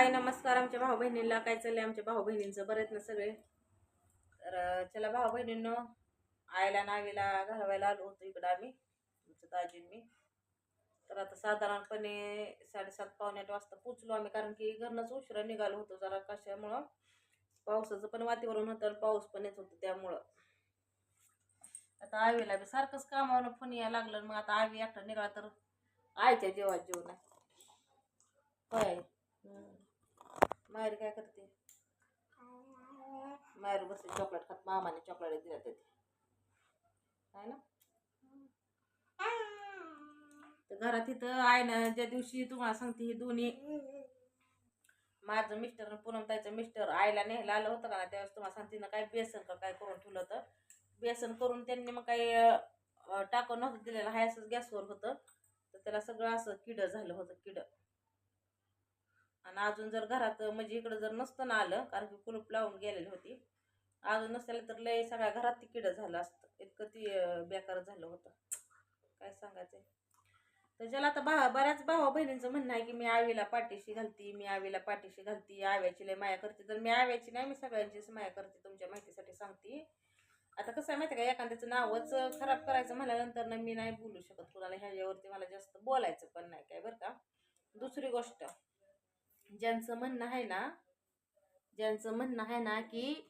हाय नमस्कार. आमच्या भाऊ बहिणींना काय चाललंय? आमच्या भाऊ बहिणींचं बरेच ना सगळे? तर चला भाऊ बहिणींनो आईला नावीला घालवायला आलो होतो इकडं आम्ही आमच्या दाजींनी. तर आता साधारणपणे साडेसात पावणे आठ वाजता पोचलो आम्ही कारण की घरनंच उशिरा निघालो होतो जरा कशामुळं. पावसाचं पण वातावरण होतं पाऊस पण येत होतं त्यामुळं. आता आवीला बी सारखंच कामावर फोन यायला लागलं मग आता आवी एकटा निघाला तर आईच्या जेवात जेवण होय. हम्म. माहेर काय करते? माहेर बसली चॉकलेट खात मामाने चॉकलेट दिल्या ते आहे ना? तर घरात इथं आहे ना ज्या दिवशी तुम्हाला सांगते ही दोन्ही. माझं मिस्टर पूनम ताईचं मिस्टर आईला न्यायला आलं होतं का ना त्यावेळेस तुम्हाला सांगते ना काय बेसन का काय करून ठेवलं होतं. बेसन करून त्यांनी मग काही टाकून नव्हतं दिलेलं हाय असंच गॅसवर होतं. तर त्याला सगळं असं किडं झालं होतं किडं. आणि अजून जर घरात म्हणजे इकडं जर नसतं ना आलं कारण की कुलूप लावून गेलेली होती अजून नसल्याला तर लय सगळ्या घरात ती किडं झालं असतं. इतकं ती बेकार झालं होतं. काय सांगायचं तर ज्याला आता भा बऱ्याच भावा बहिणींचं म्हणणं आहे की मी आवीला पाठीशी घालती मी आवीला पाठीशी घालती आव्याची लय माया करते. तर मी आव्याची नाही मी सगळ्यांचीच माया करते तुमच्या माहितीसाठी सांगते. आता कसं आहे माहिती आहे का एखाद्याचं नावच खराब करायचं म्हणल्यानंतर ना मी नाही बोलू शकत कुणाला ह्याच्यावरती मला जास्त बोलायचं पण नाही काय बरं का? दुसरी गोष्ट ज्यांचं म्हणणं आहे ना ज्यांचं म्हणणं आहे ना की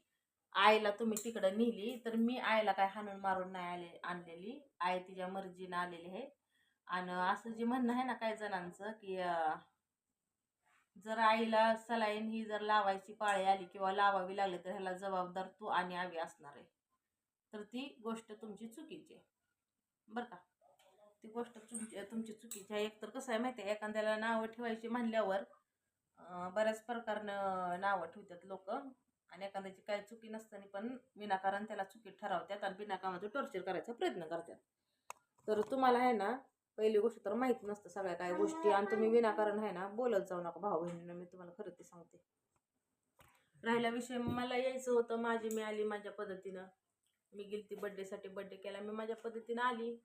आईला तुम्ही तिकडं नेली तर मी आईला काय हाणून मारून नाही आले आणलेली. आई तिच्या मर्जीनं आलेली आहे. आणि असं जे म्हणणं आहे ना काही जणांचं की जर आईला सलाईन ही जर लावायची पाळी आली किंवा लावावी लागली तर ह्याला जबाबदार तू आणि आवी असणार आहे. तर ती गोष्ट तुमची चुकीची आहे. बरं का? ती गोष्ट तुमची तुमची चुकीची आहे. एकतर कसं आहे माहिती आहे एखाद्याला नावं ठेवायची म्हणल्यावर बऱ्याच प्रकारनं नावं ठेवतात लोक. आणि एखाद्याची काही चुकी नसताना पण विनाकारण त्याला चुकी ठरवतात आणि बिनाकामाचं टॉर्चर करायचा प्रयत्न करतात. तर तुम्हाला आहे ना पहिली गोष्ट तर माहीत नसतं सगळ्या काही गोष्टी आणि तुम्ही विनाकारण आहे ना बोलत जाऊ नका भाऊ बहिणीनं मी तुम्हाला खरं ते सांगते. राहिला विषय मला यायचं होतं माझी मी आली माझ्या पद्धतीनं. मी गेलती बड्डेसाठी बड्डे केला मी माझ्या पद्धतीनं आली.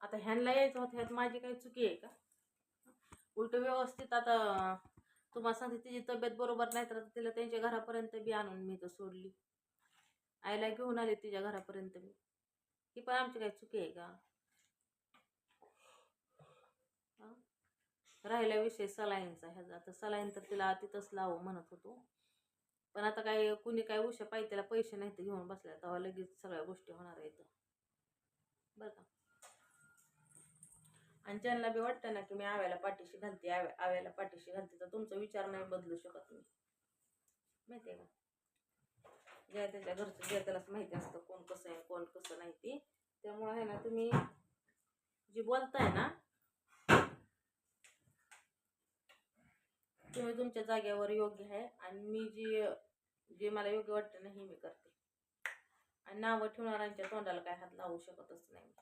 आता ह्यांना यायचं होतं ह्यात माझी काही चुकी आहे का? उलट व्यवस्थित आता तुम्हाला सांगते तिची तब्येत बरोबर नाही तर तिला त्यांच्या घरापर्यंत बी आणून मी तर सोडली. आईला घेऊन आले तिच्या घरापर्यंत मी ही पण आमची काही चुकी आहे का? राहिला विषय सलाईनचा ह्याचा आता सलाईन तर तिला तिथंच लावू म्हणत होतो. पण आता काय कुणी काय उशा पाहिजे त्याला पैसे नाही तर घेऊन बसल्या. तेव्हा लगेच सगळ्या गोष्टी होणार आहेत. बरं का? आणि ज्यांना बी वाटतं ना की मी आव्याला पाठीशी घालते आव्या आव्याला पाठीशी घालते तर तुमचा विचार नाही बदलू शकत मी. माहिती आहे का? ज्या त्याच्या घरचं ज्या त्यालाच माहिती असतं कोण कसं आहे कोण कसं नाही ती. त्यामुळं आहे ना तुम्ही जी बोलताय ना तुम्ही तुमच्या जागेवर योग्य आहे आणि मी जी जे मला योग्य वाटतं ना हे मी करते. आणि नावं ठेवणाऱ्यांच्या तोंडाला काय हात लावू शकतच नाही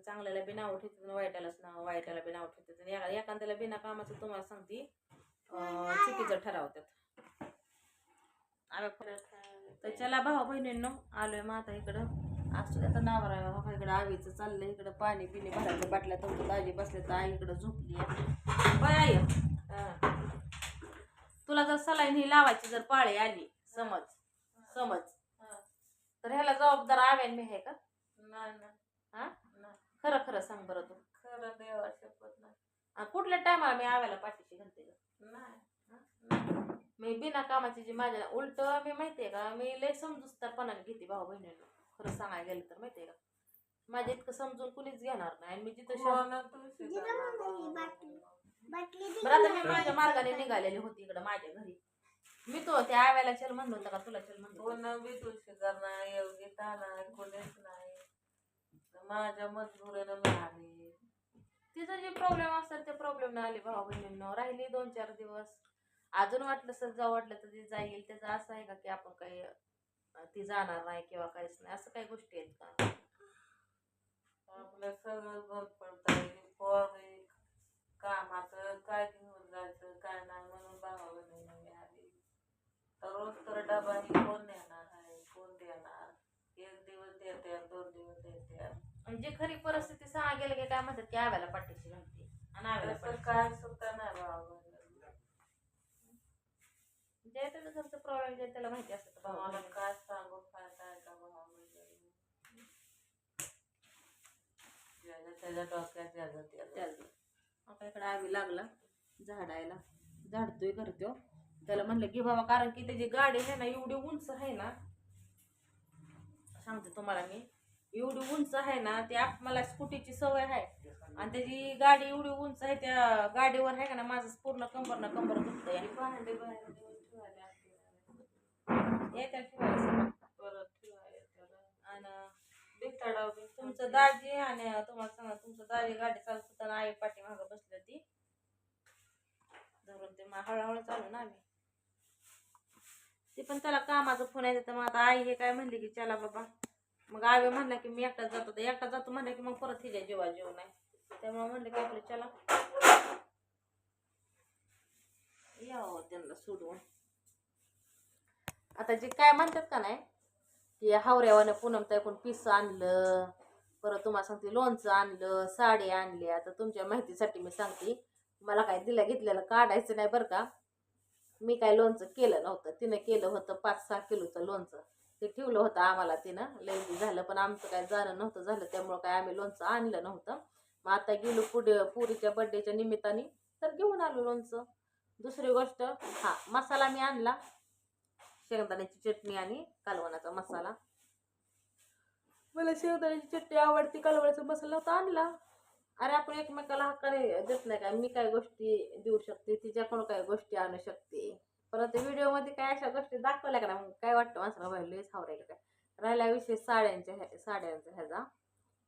चांगल्याला बी नावं ठेवतात वाईटालाच नाव वाईटाला बी नाव ठेवतात. एका- एखाद्याला बिना कामाचं तुम्हाला सांगते चुकीचं ठरवतात. तर चला भाऊ बहिणींनो आलोय मग आता इकडं. असं आता नावर बाबा इकडं आवीचं चाललंय इकडं पाणी पिणी भरायला बाटल्या तुमचं दाजी बसले तर आई इकडं झोपली आहे. बाय आई. तुला जर सलाईन ही लावायची जर पाळी आली समज समज. तर ह्याला जबाबदार आव्यान मी आहे का? ना हा. खरं खरं सांग बरं तू. खरं देवा शपथ नाही. कुठल्या टायमाला मी आव्याला पाठीशी घालते ग? नाही. मी बिना कामाची जी माझ्या उलट मी माहितीये का मी लय समजूतदारपणाने घेते भाऊ बहिणींना. खरं सांगायला गेलं तर माहितीये का? माझ्या इतकं समजून कुणीच घेणार नाही आणि मी जिथं शा- कोणा तुळशी बरं आता मी माझ्या मार्गाने निघालेली होती इकडं माझ्या घरी. मी तो त्या आव्याला चल म्हणलं होतं का तुला चल म्हणलं होतं? कोणा बी तुळशी नाही योग्यता नाही कोणीच नाही. माझ्या मजबुरीनं मी तिचं जे प्रॉब्लेम असतात ते प्रॉब्लेम नाही आले भाऊ बहिणींना. राहिली दोन चार दिवस. अजून वाटलं सर जाऊ वाटलं तर ती जाईल. त्याचं असं आहे का की आपण काही ती जाणार नाही किंवा काहीच नाही? असं काही गोष्टी आहेत का? आपलं सगळं बंद पडतं कामाचं काय घेऊन जायचं काय नाही म्हणून भावा मी आली तर रोज तर डबा ही कोण नेणार आहे कोण देणार एक दिवस देते दोन दिवस देते आणि जे खरी परिस्थिती सांगा गेलं की काय म्हणतात की आव्याला पाठीशी घालते. आणि आव्याला तसं पाठीशी काय सुद्धा नाही भावा जे त्याचं घरचं प्रॉब्लेम जे त्याला माहिती असतं तर भावाला काय फायदा आहे का भावाबद्दल ज्याच्या त्याच्या डोक्यात ज्याचं त्याचं. त्याचं आता इकडे आवी लागला झाडायला. झाडतोय करतो त्याला म्हणलं की बाबा कारण की त्याची गाडी आहे ना एवढी उंच आहे ना. सांगते तुम्हाला मी. एवढी उंच आहे ना ती आप मला स्कूटीची सवय आहे. आणि त्याची गाडी एवढी उंच आहे त्या गाडीवर आहे का ना माझं पूर्ण कंबर ना कंबर दुखतंय. आणि. तुमचं दाजी आणि तुम्हाला सांगा तुमचं दाजी गाडी चालत होताना आई पाठी मागं बसली ती धरून ते मग हळूहळू चालू ना आम्ही. ते पण त्याला कामाचा फोन आहे तर मग आता आई हे काय म्हणली की चला बाबा. मग आवे म्हणला की मी एकटाच जातो. तर एकटा जातो म्हणलं की मग परत हिच्या जेवा जेवण नाही. त्यामुळे म्हणलं की आपलं चला. यावं त्यांना सोडवून आता जे काय म्हणतात का नाही की हावऱ्यावानं पूनम कोण पिस आणलं परत तुम्हाला सांगते लोणचं आणलं साडी आणली. आता तुमच्या माहितीसाठी मी सांगते मला काय दिल्या घेतलेलं काढायचं नाही बरं का. मी काय लोणचं केलं नव्हतं. तिनं केलं होतं पाच सहा किलोचं लोणचं. ते ठेवलं होतं आम्हाला तिनं. लई झालं पण आमचं काय जाणं नव्हतं झालं त्यामुळं काय आम्ही लोणचं आणलं नव्हतं. मग आता गेलो पुढे पुरीच्या बड्डेच्या निमित्ताने तर घेऊन आलो लोणचं. दुसरी गोष्ट हा मसाला मी आणला. शेंगदाण्याची चटणी आणि कालवणाचा मसाला. मला शेंगदाण्याची चटणी आवडती कालवणाचा मसाला होता आणला. अरे आपण एकमेकाला हक्काने देत नाही का? मी काय गोष्टी देऊ शकते? तिच्याकडून काय गोष्टी आणू शकते? परत व्हिडिओमध्ये काय अशा गोष्टी दाखवल्या का मग काय वाटतं माणसाला? बाहेर लयच हावराय का काय? राहिला विषय साड्यांच्या ह्या- साड्यांचा ह्याचा.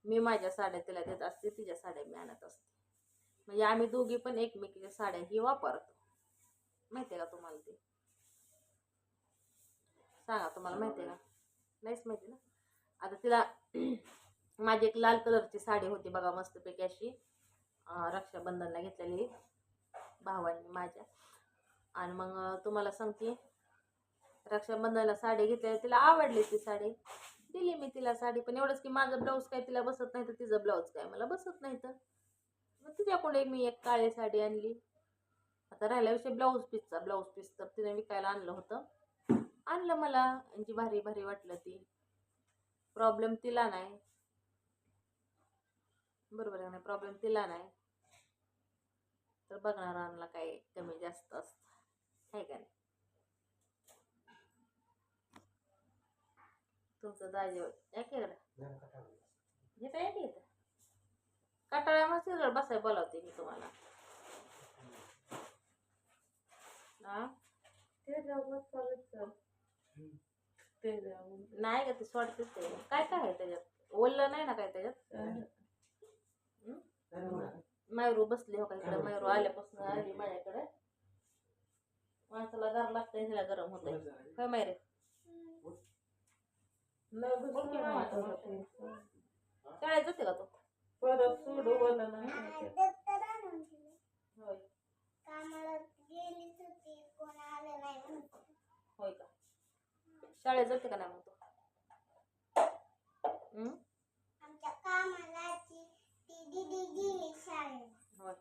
मी माझ्या साड्या तिला देत असते तिच्या साड्या मी आणत असते. म्हणजे आम्ही दोघी पण एकमेकीच्या साड्या ही वापरतो. माहिती आहे का तुम्हाला ते? सांगा तुम्हाला माहिती आहे का? नाहीच माहिती ना? आता तिला माझी एक लाल कलरची साडी होती बघा मस्तपैकी अशी. रक्षाबंधनला घेतलेली. भावांनी माझ्या. आणि मग तुम्हाला सांगते रक्षाबंधनला साडी घेतली तिला आवडली ती साडी. दिली मी तिला साडी पण एवढंच की माझं ब्लाऊज काय तिला बसत नाही तर तिचं ब्लाऊज काय? मला बसत नाही तर. मग तिच्याकडे मी एक काळी साडी आणली. आता राहिल्याविषयी ब्लाऊज पीसचा ब्लाऊज पीस तर तिने विकायला आणलं होतं. आणलं मला जी भारी भारी वाटलं ती. प्रॉब्लेम तिला नाही. बरोबर आहे ना प्रॉब्लेम तिला नाही. तर बघणार आणला काही कमी जास्त असतं. आहे का नाही? तुमचं दाजेवर एक हे काय एक येतं कटाळ्यामध्ये सगळं बसाय बोलावते मी तुम्हाला. हा? ते परत चल. ते जाऊन. नाही का ते सोडतेच ते. काय काय आहे त्याच्यात? ओललं नाही ना काय त्याच्यात? मायरू बसली हो का इकडे? मायरू आल्यापासून आली माझ्याकडे माणसाला गार लागतंय हिला गरम होतंय. काय बोल की बोल. बसत शाळेत जाते का तू? परत सोडू मला नाही होय. होय का? शाळेत जाते का नाही मग तू? हम्म? होय.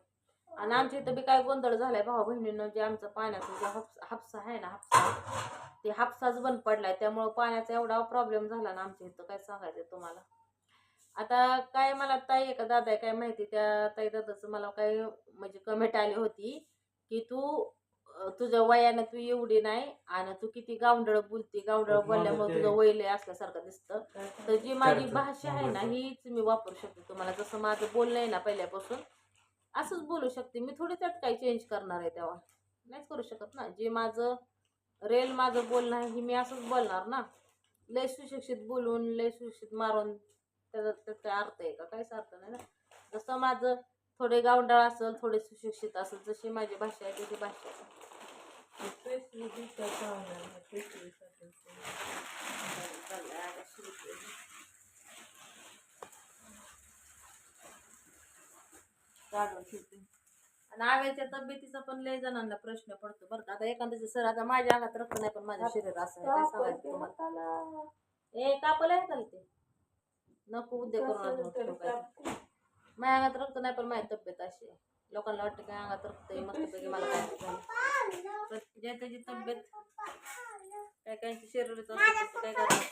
आणि आमच्या इथं बी काय गोंधळ झालाय भावा बहिणीनं जे आमचं पाण्याचं जे हापस हापसा आहे ना हापसा ते हापसाच बंद पडलाय. त्यामुळं पाण्याचा एवढा प्रॉब्लेम झाला ना आमच्या इथं. काय सांगायचं तुम्हाला? आता काय मला ताई आहे का दादा आहे काय माहिती? त्या ताई दादाचं मला काय म्हणजे कमेंट आली होती की तू तुझ्या वयानं तू एवढी नाही आणि तू किती गावंडळ बोलती. गावंडळ बोलल्यामुळे तुझं वय लय असल्यासारखं दिसतं. तर जी माझी भाषा आहे ना हीच मी वापरू शकते तुम्हाला. जसं माझं बोलणं आहे ना पहिल्यापासून असंच बोलू शकते. मी थोडी त्यात काही चेंज करणार आहे तेव्हा. नाहीच करू शकत ना. जे माझं रेल माझं बोलणं आहे हे मी असंच बोलणार ना. लय सुशिक्षित बोलून लय सुशिक्षित मारून त्याचा त्यात काय अर्थ आहे का? काहीच अर्थ नाही ना. जसं माझं थोडे गावंडाळ असेल थोडे सुशिक्षित असेल जशी माझी भाषा आहे तशी भाषा आहे पिशवी दिसतं चांगलं. पिशवीसाठी. चाललंय आता सुरू केलं. काढून ठेवते आणि आव्याच्या तब्येतीचा पण लय जणांना प्रश्न पडतो बरं का. आता एखाद्याचं सर आता माझ्या अंगात रक्त नाही पण माझं शरीर असं आहे काय सांगायचं तुम्हाला? ए कापलं आहे चालते नको उद्या करून. माझ्या अंगात रक्त नाही पण माझी तब्येत अशी आहे. लोकांना वाटतं काय अंगात रक्त आहे मस्त पैकी मला काय. प्रत्येक ज्या त्याची तब्येत काय काहींची शरीर काय करत